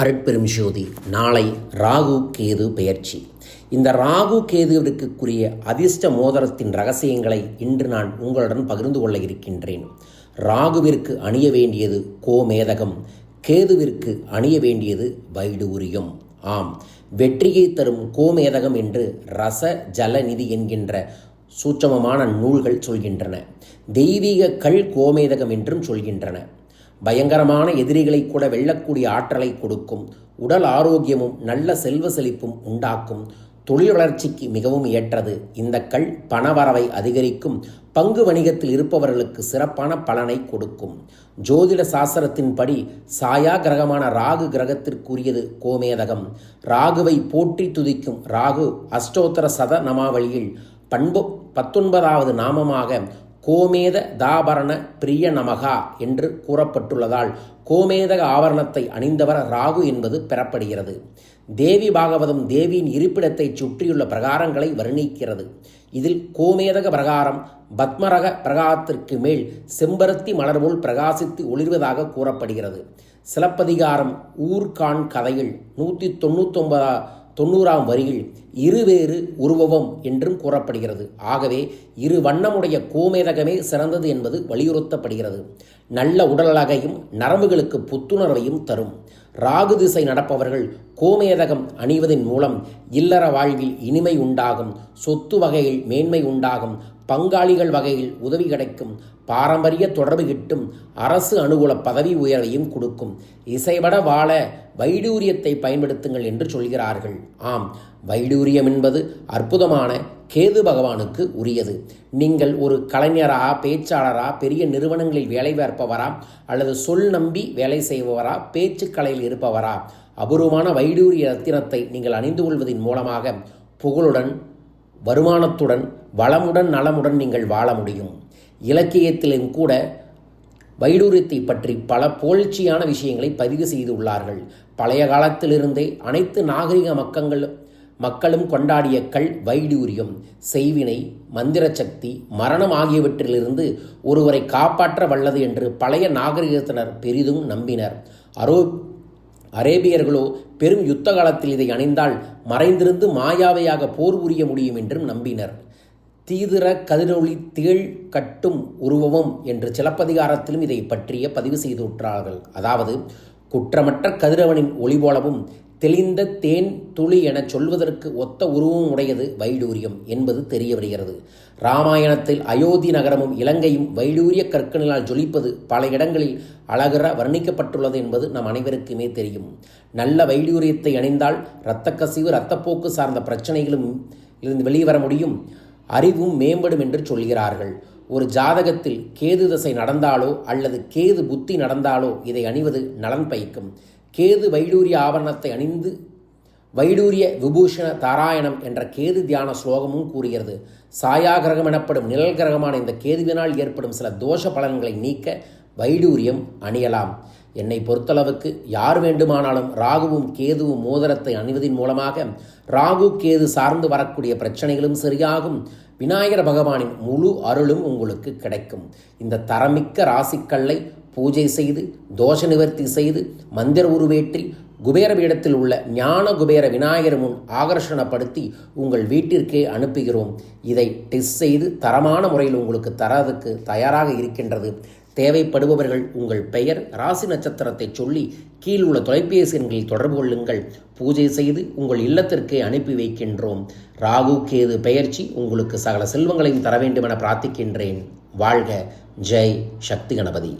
அருட்பெரும் ஜோதி நாளை ராகு கேது பெயர்ச்சி. இந்த ராகு கேதுவிற்குரிய அதிர்ஷ்ட மோதிரத்தின் ரகசியங்களை இன்று நான் உங்களுடன் பகிர்ந்து கொள்ள இருக்கின்றேன். ராகுவிற்கு அணிய வேண்டியது கோமேதகம் கேதுவிற்கு அணிய வேண்டியது வைடூரியம். ஆம் வெற்றியை தரும் கோமேதகம் என்று ரச ஜலநிதி என்கின்ற சூட்சமமான நூல்கள் சொல்கின்றன. தெய்வீக கல் கோமேதகம் என்றும் சொல்கின்றன. பயங்கரமான எதிரிகளை கூட வெல்லக்கூடிய ஆற்றலை கொடுக்கும் உடல் ஆரோக்கியமும் நல்ல செல்வ செழிப்பும் உண்டாக்கும் தொழில் வளர்ச்சிக்கு மிகவும் ஏற்றது. இந்த கல் பணவரவை அதிகரிக்கும் பங்கு வணிகத்தில் இருப்பவர்களுக்கு சிறப்பான பலனை கொடுக்கும். ஜோதிட சாஸ்திரத்தின்படி சாயா கிரகமான ராகு கிரகத்திற்குரியது கோமேதகம். ராகுவை போற்றி துதிக்கும் ராகு அஷ்டோத்தர சத நமாவளியில் பண்பு பத்தொன்பதாவது நாமமாக கோமேத தாபரண பிரிய நமகா என்று கூறப்பட்டுள்ளதால் கோமேதக ஆவரணத்தை அணிந்தவர் ராகு என்பது பெறப்படுகிறது. தேவி பாகவதம் தேவியின் இருப்பிடத்தை சுற்றியுள்ள பிரகாரங்களை வர்ணிக்கிறது. இதில் கோமேதக பிரகாரம் பத்மரக பிரகாரத்திற்கு மேல் செம்பருத்தி மலர்போல் பிரகாசித்து ஒளிர்வதாக கூறப்படுகிறது. சிலப்பதிகாரம் ஊர்கான் கதையில் நூற்றி தொண்ணூத்தொன்பதா தொண்ணூறாம் வரியில் இருவேறு உருவம் என்றும் கூறப்படுகிறது. ஆகவே இரு வண்ணமுடைய கோமேதகமே சிறந்தது என்பது வலியுறுத்தப்படுகிறது. நல்ல உடலழகையும் நரம்புகளுக்கு புத்துணர்வையும் தரும். ராகு திசை நடப்பவர்கள் கோமேதகம் அணிவதன் மூலம் இல்லற வாழ்வில் இனிமை உண்டாகும் சொத்து வகையில் மேன்மை உண்டாகும் பங்காளிகள் வகையில் உதவி கிடைக்கும். பாரம்பரிய தொடர்பு கிட்டும். அரசு அனுகூல பதவி உயர்வையும் கொடுக்கும். இசைபட வாழ வைடூரியத்தை பயன்படுத்துங்கள் என்று சொல்கிறார்கள். ஆம் வைடூரியம் என்பது அற்புதமான கேது பகவானுக்கு உரியது. நீங்கள் ஒரு கலைஞரா பேச்சாளரா பெரிய நிறுவனங்களில் வேலை பார்ப்பவரா அல்லது சொல் நம்பி வேலை செய்பவரா பேச்சுக்கலையில் இருப்பவரா அபூர்வமான வைடூரிய ரத்தினத்தை நீங்கள் அணிந்து கொள்வதன் மூலமாக புகழுடன் வருமானத்துடன் வளமுடன் நலமுடன் நீங்கள் வாழ முடியும். இலக்கியத்திலும் கூட வைடூரியத்தை பற்றி பல புகழ்ச்சியான விஷயங்களை பதிவு செய்துள்ளார்கள் பழைய காலத்திலிருந்தே அனைத்து நாகரிக மக்கங்கள் மக்களும் கொண்டாடிய கல் வைடூரியம் செய்வினை மந்திர சக்தி மரணம் ஆகியவற்றிலிருந்து ஒருவரை காப்பாற்ற வல்லது என்று பழைய நாகரிகத்தினர் பெரிதும் நம்பினர். அரோ அரேபியர்களோ பெரும் யுத்த காலத்தில் இதை அணிந்தால் மறைந்திருந்து மாயாவையாக போர் புரிய முடியும் என்றும் நம்பினர். தீதிர கதிரொளி தேள் கட்டும் உருவமும் என்று சிலப்பதிகாரத்திலும் இதை பற்றிய பதிவு செய்துற்றார்கள். அதாவது குற்றமற்ற கதிரவனின் ஒளி போலவும் தெளிந்த தேன் துளி எனச் சொல்வதற்கு ஒத்த உருவம் உடையது வைடூரியம் என்பது தெரிய வருகிறது ராமாயணத்தில் அயோத்தி நகரமும் இலங்கையும் வைடூரிய கற்களினால் ஜொலிப்பது பல இடங்களில் அழகிற வர்ணிக்கப்பட்டுள்ளது என்பது நம் அனைவருக்குமே தெரியும். நல்ல வைடூரியத்தை அணிந்தால் இரத்தக்கசிவு இரத்தப்போக்கு சார்ந்த பிரச்சனைகளும் இருந்து வெளிவர முடியும். அறிவும் மேம்படும் என்று சொல்கிறார்கள். ஒரு ஜாதகத்தில் கேது தசை நடந்தாலோ அல்லது கேது புத்தி நடந்தாலோ இதை அணிவது நலன் பயக்கும். கேது வைடூரிய ஆவரணத்தை அணிந்து வைடூரிய விபூஷண தாராயணம் என்ற கேது தியான ஸ்லோகமும் கூறுகிறது. சாயா கிரகம் எனப்படும் நிழல் கிரகமான இந்த கேதுவினால் ஏற்படும் சில தோஷ பலன்களை நீக்க வைடூரியம் அணியலாம். என்னை பொறுத்தளவுக்கு யார் வேண்டுமானாலும் ராகுவும் கேதுவும் மோதிரத்தை அணிவதன் மூலமாக ராகு கேது சார்ந்து வரக்கூடிய பிரச்சனைகளும் சரியாகும். விநாயகர் பகவானின் முழு அருளும் உங்களுக்கு கிடைக்கும். இந்த தரமிக்க ராசிக்கல்லை பூஜை செய்து தோஷ நிவர்த்தி செய்து மந்திர உருவேற்றி குபேர பீடத்தில் உள்ள ஞான குபேர விநாயகர் முன் ஆகர்ஷணப்படுத்தி உங்கள் வீட்டிற்கே அனுப்புகிறோம். இதை டெஸ்ட் செய்து தரமான முறையில் உங்களுக்கு தரதுக்கு தயாராக இருக்கின்றது. தேவைப்படுபவர்கள் உங்கள் பெயர் ராசி நட்சத்திரத்தை சொல்லி கீழ் உள்ள தொலைபேசி எண்களில் தொடர்பு கொள்ளுங்கள். பூஜை செய்து உங்கள் இல்லத்திற்கே அனுப்பி வைக்கின்றோம். ராகு கேது பெயர்ச்சி உங்களுக்கு சகல செல்வங்களையும் தர வேண்டும் என பிரார்த்திக்கின்றேன். வாழ்க ஜெய் சக்தி கணபதி.